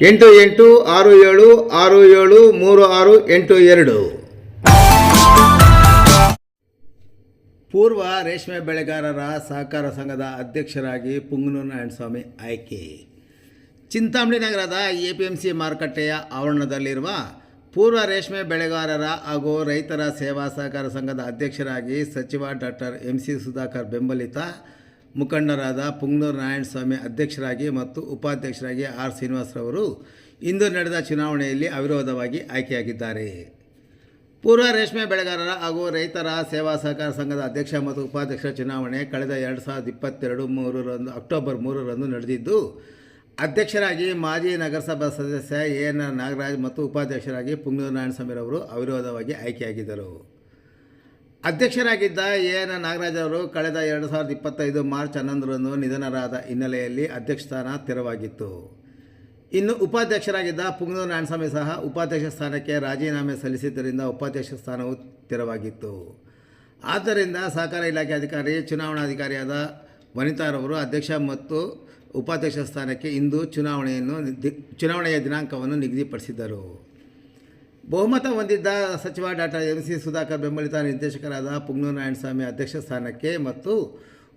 ಎಂಟು ಎಂಟು ಆರು ಏಳು ಆರು ಏಳು, ಮೂರು ಆರು, ಎಂಟು ಎರಡು. ಪೂರ್ವ ರೇಷ್ಮೆ ಬೆಳೆಗಾರರ ಸಹಕಾರ ಸಂಘದ ಅಧ್ಯಕ್ಷರಾಗಿ ಪುಂಗನೂರು ನಾರಾಯಣಸ್ವಾಮಿ ಆಯ್ಕೆ. ಚಿಂತಾಮಣಿ ನಗರದ ಎ ಪಿ ಎಂ ಸಿ ಮಾರುಕಟ್ಟೆಯ ಆವರಣದಲ್ಲಿರುವ ಪೂರ್ವ ರೇಷ್ಮೆ ಬೆಳೆಗಾರರ ಹಾಗೂ ರೈತರ ಸೇವಾ ಸಹಕಾರ ಸಂಘದ ಅಧ್ಯಕ್ಷರಾಗಿ ಸಚಿವ ಡಾಕ್ಟರ್ ಎಂ ಸಿ ಸುಧಾಕರ್ ಬೆಂಬಲಿತ ಮುಖಂಡರಾದ ಪುಂಗನೂರು ನಾರಾಯಣಸ್ವಾಮಿ ಅಧ್ಯಕ್ಷರಾಗಿ ಮತ್ತು ಉಪಾಧ್ಯಕ್ಷರಾಗಿ ಆರ್ ಶ್ರೀನಿವಾಸರವರು ಇಂದು ನಡೆದ ಚುನಾವಣೆಯಲ್ಲಿ ಅವಿರೋಧವಾಗಿ ಆಯ್ಕೆಯಾಗಿದ್ದಾರೆ. ಪೂರ್ವ ರೇಷ್ಮೆ ಬೆಳೆಗಾರರ ಹಾಗೂ ರೈತರ ಸೇವಾ ಸಹಕಾರ ಸಂಘದ ಅಧ್ಯಕ್ಷ ಮತ್ತು ಉಪಾಧ್ಯಕ್ಷ ಚುನಾವಣೆ ಕಳೆದ ಎರಡು ಸಾವಿರದ ಇಪ್ಪತ್ತೆರಡು ಮೂರರಂದು ಅಕ್ಟೋಬರ್ ಮೂರರಂದು ನಡೆದಿದ್ದು, ಅಧ್ಯಕ್ಷರಾಗಿ ಮಾಜಿ ನಗರಸಭಾ ಸದಸ್ಯ ಎ ಎನ್ ನಾಗರಾಜ್ ಮತ್ತು ಉಪಾಧ್ಯಕ್ಷರಾಗಿ ಪುಂಗನೂರು ನಾರಾಯಣಸ್ವಾಮಿರವರು ಅವಿರೋಧವಾಗಿ ಆಯ್ಕೆಯಾಗಿದ್ದರು. ಅಧ್ಯಕ್ಷರಾಗಿದ್ದ ಎ ಎನ್ ನಾಗರಾಜ್ ಅವರು ಕಳೆದ ಎರಡು ಸಾವಿರದ ಇಪ್ಪತ್ತೈದು ಮಾರ್ಚ್ ಹನ್ನೊಂದರಂದು ನಿಧನರಾದ ಹಿನ್ನೆಲೆಯಲ್ಲಿ ಅಧ್ಯಕ್ಷ ಸ್ಥಾನ ತೆರವಾಗಿತ್ತು. ಇನ್ನು ಉಪಾಧ್ಯಕ್ಷರಾಗಿದ್ದ ಪುಂಗನೂರು ನಾರಾಯಣಸ್ವಾಮಿ ಸಹ ಉಪಾಧ್ಯಕ್ಷ ಸ್ಥಾನಕ್ಕೆ ರಾಜೀನಾಮೆ ಸಲ್ಲಿಸಿದ್ದರಿಂದ ಉಪಾಧ್ಯಕ್ಷ ಸ್ಥಾನವು ತೆರವಾಗಿತ್ತು. ಆದ್ದರಿಂದ ಸಹಕಾರ ಇಲಾಖೆ ಅಧಿಕಾರಿ, ಚುನಾವಣಾಧಿಕಾರಿಯಾದ ವನಿತಾರವರು ಅಧ್ಯಕ್ಷ ಮತ್ತು ಉಪಾಧ್ಯಕ್ಷ ಸ್ಥಾನಕ್ಕೆ ಇಂದು ಚುನಾವಣೆಯನ್ನು ಚುನಾವಣೆಯ ದಿನಾಂಕವನ್ನು ನಿಗದಿಪಡಿಸಿದ್ದರು. ಬಹುಮತ ಹೊಂದಿದ್ದ ಸಚಿವ ಡಾಕ್ಟರ್ ಎಂ ಸಿ ಸುಧಾಕರ್ ಬೆಂಬಲಿತ ನಿರ್ದೇಶಕರಾದ ಪುಂಗನೂರು ನಾರಾಯಣಸ್ವಾಮಿ ಅಧ್ಯಕ್ಷ ಸ್ಥಾನಕ್ಕೆ ಮತ್ತು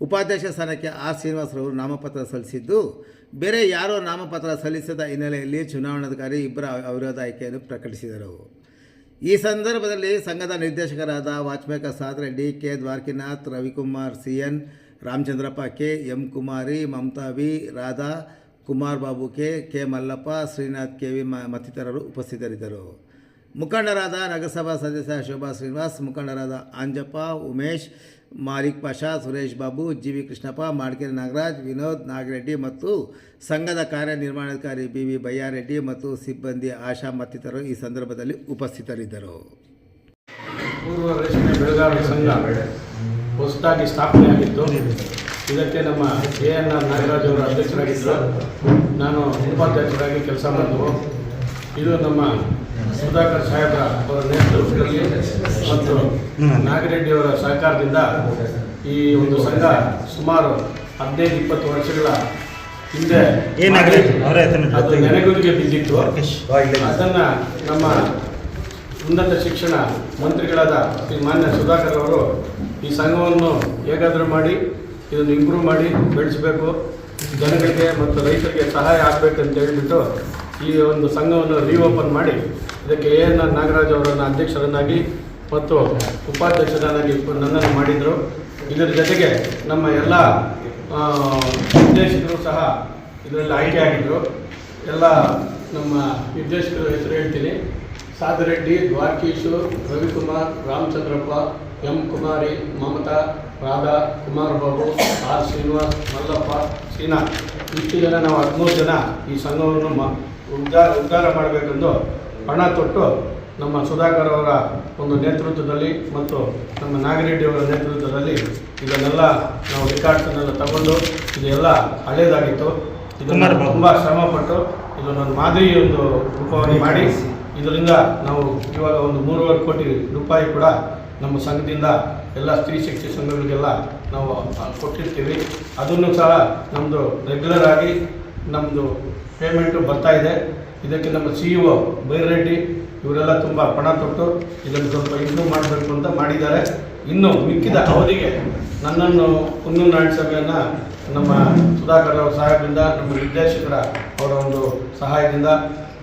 ಉಪಾಧ್ಯಕ್ಷ ಸ್ಥಾನಕ್ಕೆ ಆರ್ ಶ್ರೀನಿವಾಸರವರು ನಾಮಪತ್ರ ಸಲ್ಲಿಸಿದ್ದು, ಬೇರೆ ಯಾರೋ ನಾಮಪತ್ರ ಸಲ್ಲಿಸದ ಹಿನ್ನೆಲೆಯಲ್ಲಿ ಚುನಾವಣಾಧಿಕಾರಿ ಇಬ್ಬರ ಅವಿರೋಧ ಆಯ್ಕೆಯನ್ನು ಪ್ರಕಟಿಸಿದರು. ಈ ಸಂದರ್ಭದಲ್ಲಿ ಸಂಘದ ನಿರ್ದೇಶಕರಾದ ವಾಚ್ಮೇಕ Saad D K Dwarakinath, Ravikumar C N Ramachandrappa K, M Kumari, Mamata V, Radha Kumar Babu K K Mallappa, Srinath K V ಮತ್ತಿತರರು ಉಪಸ್ಥಿತರಿದ್ದರು. ಮುಖಂಡರಾದ ನಗರಸಭಾ ಸದಸ್ಯ ಶೋಭಾ ಶ್ರೀನಿವಾಸ್, ಮುಖಂಡರಾದ ಅಂಜಪ್ಪ ಉಮೇಶ್, ಮಾರಿಕ್ ಪಾಷಾ, ಸುರೇಶ್ ಬಾಬು ಜಿ ವಿ ಕೃಷ್ಣಪ್ಪ ಮಾಡಕೇರಿ ನಾಗರಾಜ್, ವಿನೋದ್ ನಾಗರೆಡ್ಡಿ ಮತ್ತು ಸಂಘದ ಕಾರ್ಯನಿರ್ವಹಣಾಧಿಕಾರಿ ಬಿ ವಿ ಬಯ್ಯಾರೆಡ್ಡಿ ಮತ್ತು ಸಿಬ್ಬಂದಿ ಆಶಾ ಮತ್ತಿತರರು ಈ ಸಂದರ್ಭದಲ್ಲಿ ಉಪಸ್ಥಿತರಿದ್ದರು. ಪೂರ್ವ ರೇಷ್ಮೆ ಬೆಳೆಗಾರರ ಸಂಘ ಹೊಸದಾಗಿ ಸ್ಥಾಪನೆಯಾಗಿತ್ತು ಇದಕ್ಕೆ ನಮ್ಮ ಎ ಎನ್ ಆರ್ ನಾಗರಾಜ್ ಅವರು ಅಧ್ಯಕ್ಷರಾಗಿದ್ದರು. ನಾನು ಉಪಾಧ್ಯಕ್ಷರಾಗಿ ಕೆಲಸ ಮಾಡಿದೆವು. ಇದು ನಮ್ಮ ಸುಧಾಕರ್ ಸಾಹೇಬ್ರ ಅವರ ನೇತೃತ್ವದಲ್ಲಿ ಮತ್ತು ನಾಗರೆಡ್ಡಿಯವರ ಸಹಕಾರದಿಂದ ಈ ಒಂದು ಸಂಘ ಸುಮಾರು ಹದಿನೈದು ಇಪ್ಪತ್ತು ವರ್ಷಗಳ ಹಿಂದೆ ಅದು ನೆನೆಗುದಿಗೆ ಬಿದ್ದಿತ್ತು. ಅದನ್ನ ನಮ್ಮ ಉನ್ನತ ಶಿಕ್ಷಣ ಮಂತ್ರಿಗಳಾದ ಶ್ರೀ ಮಾನ್ಯ ಸುಧಾಕರ್ ಅವರು ಈ ಸಂಘವನ್ನು ಹೇಗಾದರೂ ಮಾಡಿ ಇದನ್ನು ಇಂಪ್ರೂವ್ ಮಾಡಿ ಬೆಳೆಸಬೇಕು. ಜನಗಳಿಗೆ ಮತ್ತು ರೈತರಿಗೆ ಸಹಾಯ ಆಗಬೇಕಂತ ಹೇಳಿಬಿಟ್ಟು ಈ ಒಂದು ಸಂಘವನ್ನು ರೀಓಪನ್ ಮಾಡಿ ಇದಕ್ಕೆ ಎ ಎನ್ ಆರ್ ನಾಗರಾಜ್ ಅವರನ್ನು ಅಧ್ಯಕ್ಷರನ್ನಾಗಿ ಮತ್ತು ಉಪಾಧ್ಯಕ್ಷರನ್ನಾಗಿ ನನ್ನನ್ನು ಮಾಡಿದರು. ಇದರ ಜೊತೆಗೆ ನಮ್ಮ ಎಲ್ಲ ನಿರ್ದೇಶಕರು ಸಹ ಇದರಲ್ಲಿ ಆಯ್ಕೆಯಾಗಿದ್ದರು ಎಲ್ಲ ನಮ್ಮ ನಿರ್ದೇಶಕರ ಹೆಸರು ಹೇಳ್ತೀನಿ. Sadareddy, Dwarakish, Ravikumar, Ramachandrappa, M Kumari, Mamata, Radha Kumar Babu R Srinivas, Mallappa, Seena. ಇಷ್ಟು ಜನ, ನಾವು ಹದಿಮೂರು ಜನ ಈ ಸಂಘವನ್ನು ಮ ಉದ್ಧಾರ ಉದ್ಧಾರ ಮಾಡಬೇಕೆಂದು ಹಣ ತೊಟ್ಟು ನಮ್ಮ ಸುಧಾಕರ್ ಅವರ ಒಂದು ನೇತೃತ್ವದಲ್ಲಿ ಮತ್ತು ನಮ್ಮ ನಾಗರೆಡ್ಡಿ ಅವರ ನೇತೃತ್ವದಲ್ಲಿ ಇದನ್ನೆಲ್ಲ ನಾವು ರೆಕಾರ್ಡ್ಸನ್ನೆಲ್ಲ ತಗೊಂಡು ಇದೆಲ್ಲ ಹಳೇದಾಗಿತ್ತು. ಇದನ್ನು. ತುಂಬ ಶ್ರಮಪಟ್ಟು ಇದನ್ನೊಂದು ಮಾದರಿ ಒಂದು ರೂಪವಾಗಿ ಮಾಡಿ ಇದರಿಂದ ನಾವು ಇವಾಗ ಒಂದು ಮೂರುವರೆ ಕೋಟಿ ರೂಪಾಯಿ ಕೂಡ ನಮ್ಮ ಸಂಘದಿಂದ ಎಲ್ಲ ಸ್ತ್ರೀ ಶಕ್ತಿ ಸಂಘಗಳಿಗೆಲ್ಲ ನಾವು ಕೊಟ್ಟಿರ್ತೀವಿ. ಅದನ್ನು ಸಹ ನಮ್ಮದು ರೆಗ್ಯುಲರ್ ಆಗಿ ನಮ್ಮದು ಪೇಮೆಂಟು ಬರ್ತಾ ಇದೆ. ಇದಕ್ಕೆ ನಮ್ಮ ಸಿ ಇ ಒ ಬೈರೆಡ್ಡಿ ಇವರೆಲ್ಲ ತುಂಬ ಪಣ ತೊಟ್ಟು ಇದನ್ನು ಸ್ವಲ್ಪ ಇಂಪ್ರೂವ್ ಮಾಡಬೇಕು ಅಂತ ಮಾಡಿದ್ದಾರೆ. ಇನ್ನು ಮಿಕ್ಕಿದ ಅವಧಿಗೆ ನನ್ನನ್ನು ಕುನ್ನೂರು ನಾರಾಯಣ ಸಭೆಯನ್ನು ನಮ್ಮ ಸುಧಾಕರ್ ಅವರ ಸಹಾಯದಿಂದ ನಮ್ಮ ನಿರ್ದೇಶಕರ ಅವರ ಒಂದು ಸಹಾಯದಿಂದ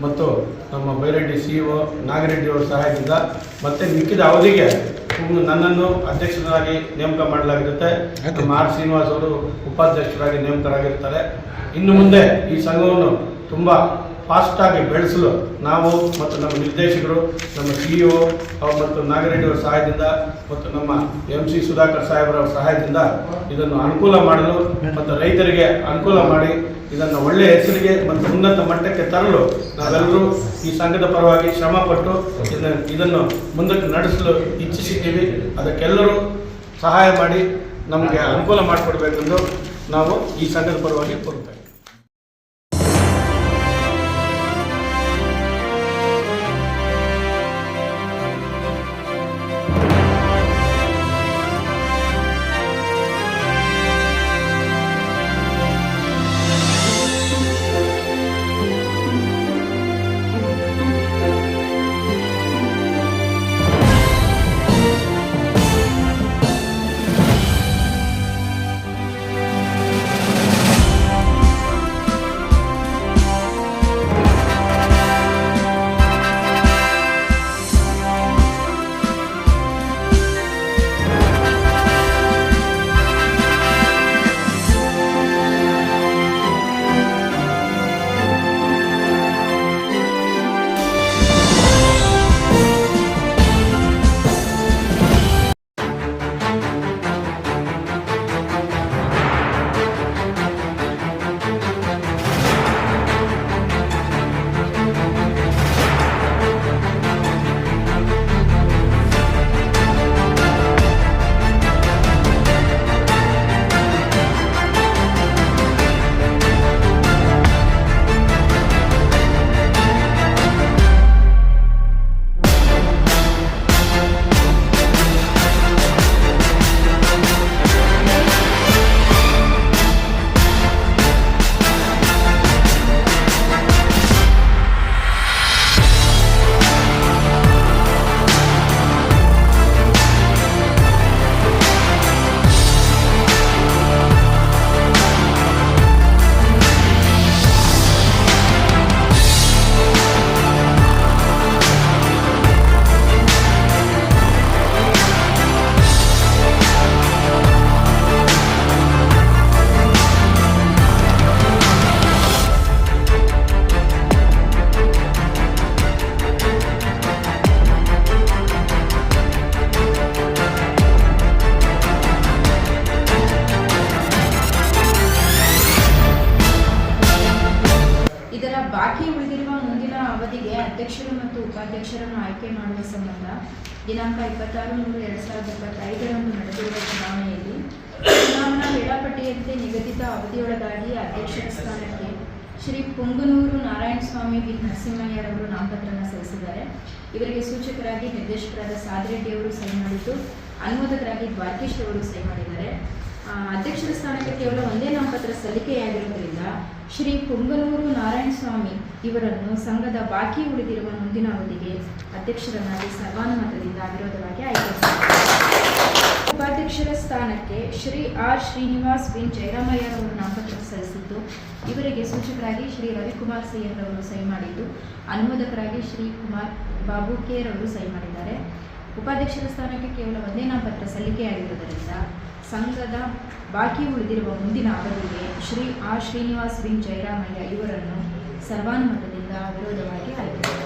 ಮತ್ತು ನಮ್ಮ Byreddy C E O Nagareddy ಅವರ ಸಹಾಯದಿಂದ ಮತ್ತು ಮಿಕ್ಕಿದ ಅವಧಿಗೆ ನನ್ನನ್ನು ಅಧ್ಯಕ್ಷರಾಗಿ ನೇಮಕ ಮಾಡಲಾಗಿರುತ್ತೆ. ನಮ್ಮ ಆರ್ ಶ್ರೀನಿವಾಸ್ ಅವರು ಉಪಾಧ್ಯಕ್ಷರಾಗಿ ನೇಮಕರಾಗಿರ್ತಾರೆ. ಇನ್ನು ಮುಂದೆ ಈ ಸಂಘವನ್ನು ತುಂಬ ಫಾಸ್ಟಾಗಿ ಬೆಳೆಸಲು ನಾವು ಮತ್ತು ನಮ್ಮ ನಿರ್ದೇಶಕರು, ನಮ್ಮ ಸಿ ಇ ಮತ್ತು ನಾಗರೆಡ್ಡಿ ಸಹಾಯದಿಂದ ಮತ್ತು ನಮ್ಮ ಎಂ ಸಿ ಸುಧಾಕರ್ ಸಾಹೇಬರ ಸಹಾಯದಿಂದ ಇದನ್ನು ಅನುಕೂಲ ಮಾಡಲು ಮತ್ತು ರೈತರಿಗೆ ಅನುಕೂಲ ಮಾಡಿ ಇದನ್ನು ಒಳ್ಳೆಯ ಹೆಸರಿಗೆ ಮತ್ತು ಉನ್ನತ ಮಟ್ಟಕ್ಕೆ ತರಲು ನಾವೆಲ್ಲರೂ ಈ ಸಂಘದ ಪರವಾಗಿ ಶ್ರಮಪಟ್ಟು ಇದನ್ನು ಇದನ್ನು ಮುಂದಕ್ಕೆ ನಡೆಸಲು ಇಚ್ಛಿಸಿದ್ದೀವಿ. ಅದಕ್ಕೆಲ್ಲರೂ ಸಹಾಯ ಮಾಡಿ ನಮಗೆ ಅನುಕೂಲ ಮಾಡಿಕೊಡ್ಬೇಕೆಂದು ನಾವು ಈ ಸಂಘದ ಪರವಾಗಿ ಕೋರುತ್ತೇವೆ. ಮತ್ತು ಉಪಾಧ್ಯಕ್ಷರನ್ನು ಆಯ್ಕೆ ಮಾಡುವ ಸಂಬಂಧ ದಿನಾಂಕ ಇಪ್ಪತ್ತಾರು ಮೂರು ಎರಡ್ ಸಾವಿರದ ಇಪ್ಪತ್ತೈದರಂದು ನಡೆದಿರುವ ಚುನಾವಣೆಯಲ್ಲಿ ಚುನಾವಣಾ ವೇಳಾಪಟ್ಟಿಯಂತೆ ನಿಗದಿತ ಅವಧಿಯೊಳಗಾಗಿ ಅಧ್ಯಕ್ಷರ ಸ್ಥಾನಕ್ಕೆ ಶ್ರೀ ಪುಂಗನೂರು ನಾರಾಯಣ ಸ್ವಾಮಿ ಬಿ ನರಸಿಂಹಯ್ಯರವರು ನಾಮಪತ್ರವನ್ನು ಸಲ್ಲಿಸಿದ್ದಾರೆ. ಇವರಿಗೆ ಸೂಚಕರಾಗಿ ನಿರ್ದೇಶಕರಾದ ಸಾದಿರೆಡ್ಡಿಯವರು ಸಹಿ ಮಾಡಿದ್ದು, ಅನುಮೋದಕರಾಗಿ ದ್ವಾರಕೀಶ್ ಅವರು ಸಹಿ ಮಾಡಿದ್ದಾರೆ. ಅಧ್ಯಕ್ಷರ ಸ್ಥಾನಕ್ಕೆ ಕೇವಲ ಒಂದೇ ನಾಮಪತ್ರ ಸಲ್ಲಿಕೆಯಾಗಿರುವುದರಿಂದ ಶ್ರೀ ಕುಂಗನೂರು ನಾರಾಯಣ ಸ್ವಾಮಿ ಇವರನ್ನು ಸಂಘದ ಬಾಕಿ ಉಳಿದಿರುವ ಮುಂದಿನ ಅವಧಿಗೆ ಅಧ್ಯಕ್ಷರನ್ನಾಗಿ ಸರ್ವಾನುಮತದಿಂದ ವಿರೋಧವಾಗಿ ಆಯ್ಕೆ ಉಪಾಧ್ಯಕ್ಷರ ಸ್ಥಾನಕ್ಕೆ ಶ್ರೀ ಆರ್ ಶ್ರೀನಿವಾಸ್ ಬಿನ್ ಜಯರಾಮಯ್ಯ ಅವರು ನಾಮಪತ್ರ ಸಲ್ಲಿಸಿದ್ದು, ಇವರಿಗೆ ಸೂಚಕರಾಗಿ ಶ್ರೀ ರವಿಕುಮಾರ್ ಸಿಎನ್ ಅವರು ಸಹಿ ಮಾಡಿದ್ದು, ಅನುಮೋದಕರಾಗಿ ಶ್ರೀ ಕುಮಾರ್ ಬಾಬು ಅವರು ಸಹಿ ಮಾಡಿದ್ದಾರೆ. ಉಪಾಧ್ಯಕ್ಷರ ಸ್ಥಾನಕ್ಕೆ ಕೇವಲ ಒಂದೇ ನಾಮಪತ್ರ ಸಲ್ಲಿಕೆಯಾಗಿರುವುದರಿಂದ ಸಂಘದ ಬಾಕಿ ಉಳಿದಿರುವ ಮುಂದಿನ ಅವಧಿಗೆ ಶ್ರೀ ಆರ್ ಶ್ರೀನಿವಾಸ್ ಬಿನ್ ಜಯರಾಮಯ್ಯ ಇವರನ್ನು ಸರ್ವಾನುಮತದಿಂದ ವಿರೋಧವಾಗಿ ಆಯ್ಕೆ